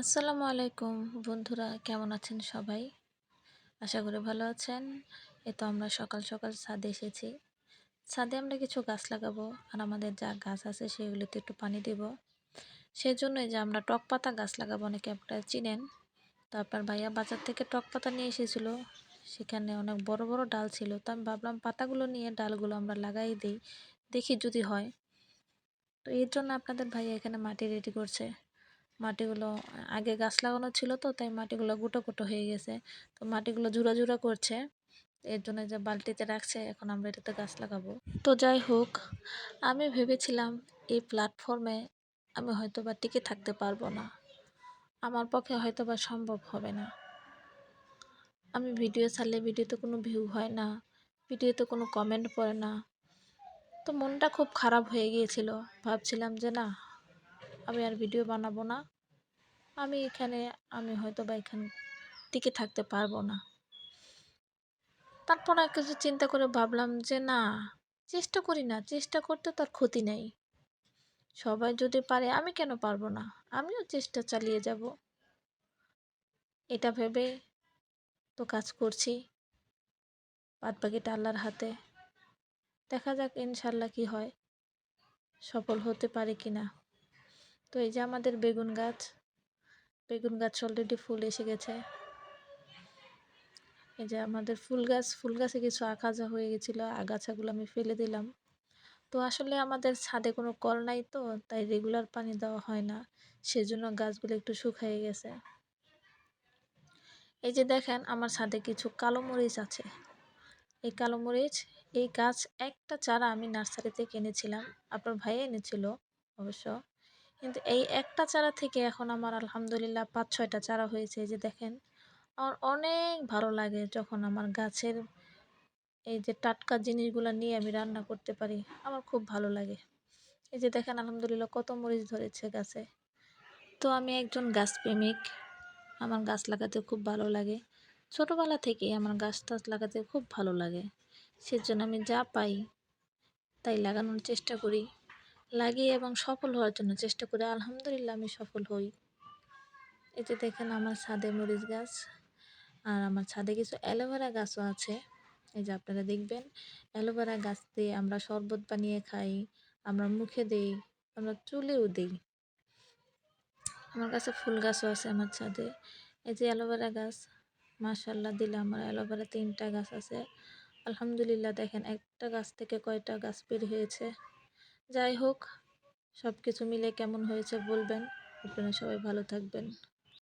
আসসালামু আলাইকুম বন্ধুরা, কেমন আছেন সবাই? আশা করি ভালো আছেন। এ তো আমরা সকাল সকাল ছাদে এসেছি। ছাদে আমরা কিছু গাছ লাগাবো আর আমাদের যা গাছ আছে সেগুলিতে একটু পানি দেব। সেই জন্যই যে আমরা টক পাতা গাছ লাগাবো, অনেকে আপনারা চিনেন। তো আপনার ভাইয়া বাজার থেকে টক পাতা নিয়ে এসেছিল। সেখানে অনেক বড় বড় ডাল ছিল। তো আমি ভাবলাম পাতাগুলো নিয়ে ডালগুলো আমরা লাগাই দিই, দেখি যদি হয়। তো এর জন্য আপনাদের ভাইয়া এখানে মাটি রেডি করছে। মাটিগুলো, আগে গাছ লাগানো ছিল তো, তাই মাটিগুলো গুটো গুটো হয়ে গেছে। তো মাটিগুলো ঝুরা ঝুরা করছে। এর জন্য যে বালতিতে রাখছে, এখন আমরা এটাতে গাছ লাগাবো। তো যাই হোক, আমি ভেবেছিলাম এই প্ল্যাটফর্মে আমি হয়তো বা টিকে থাকতে পারব না। আমার পক্ষে হয়তো বা সম্ভব হবে না। আমি ভিডিও ছাড়লে ভিডিওতে কোনো ভিউ হয় না, ভিডিওতে কোনো কমেন্ট পড়ে না। তো মনটা খুব খারাপ হয়ে গিয়েছিল। ভাবছিলাম যে না আমি আর ভিডিও বানাবো না। আমি এখানে, আমি হয়তো বা এখানে টিকে থাকতে পারব না। তারপর কিছু চিন্তা করে ভাবলাম যে, না, চেষ্টা করি না। চেষ্টা করতে তার ক্ষতি নেই। সবাই যদি পারে, আমি কেন পারব না? আমিও চেষ্টা চালিয়ে যাব। এটা ভেবে তো কাজ করছি। বাদ বাকিটা আল্লাহর হাতে। দেখা যাক ইনশাল্লাহ কি হয়। সফল হতে পারে কি না তো এই যে আমাদের বেগুন গাছ বেগুন গাছ অলরেডি ফুল এসে গেছে। এই যে আমাদের ফুল গাছ, ফুল গাছে কিছু আগাছা হয়ে গেছিল, আগাছাগুলো আমি ফেলে দিলাম। তো আসলে আমাদের ছাদে কোনো কল নাই তো, তাই রেগুলার পানি দেওয়া হয় না। সেজন্য গাছগুলো একটু শুকিয়ে গেছে। এই যে দেখেন, আমার ছাদে কিছু কালো মরিচ আছে। এই কালো মরিচ, এই গাছ একটা চারা আমি নার্সারিতে কিনেছিলাম। আপনার ভাই এনেছিল অবশ্য। কিন্তু এই একটা চারা থেকে এখন আমার আলহামদুলিল্লাহ পাঁচ, ছয়টা চারা হয়েছে। যে দেখেন, আমার অনেক ভালো লাগে যখন আমার গাছের এই যে টাটকা জিনিসগুলো নিয়ে আমি রান্না করতে পারি। আমার খুব ভালো লাগে। এই যে দেখেন, আলহামদুলিল্লাহ কত মরিচ ধরেছে গাছে। তো আমি একজন গাছপ্রেমিক আমার গাছ লাগাতে খুব ভালো লাগে। ছোটোবেলা থেকেই আমার গাছ টাছ লাগাতে খুব ভালো লাগে। সেজন্য আমি যা পাই তাই লাগানোর চেষ্টা করি। লাগিয়ে এবং সফল হওয়ার জন্য চেষ্টা করি আলহামদুলিল্লাহ আমি সফল হই। যে দেখেন আমার ছাদে মরিচ গাছ আর আমার ছাদে কিছু অ্যালোভেরা গাছও আছে। এই যে আপনারা দেখবেন, অ্যালোভেরা গাছ দিয়ে আমরা শরবত বানিয়ে খাই, আমরা মুখে দিই, আমরা চুলেও দিই। আমার কাছে ফুল গাছও আছে আমার ছাদে। এই যে অ্যালোভেরা গাছ মাশাল্লাহ দিলে আমার অ্যালোভেরা তিনটা গাছ আছে। আলহামদুলিল্লাহ দেখেন একটা গাছ থেকে কয়টা গাছ বের হয়েছে। যাই হোক সব কিছু মিলে কেমন হয়েছে বলবেন। আপনারা সবাই ভালো থাকবেন।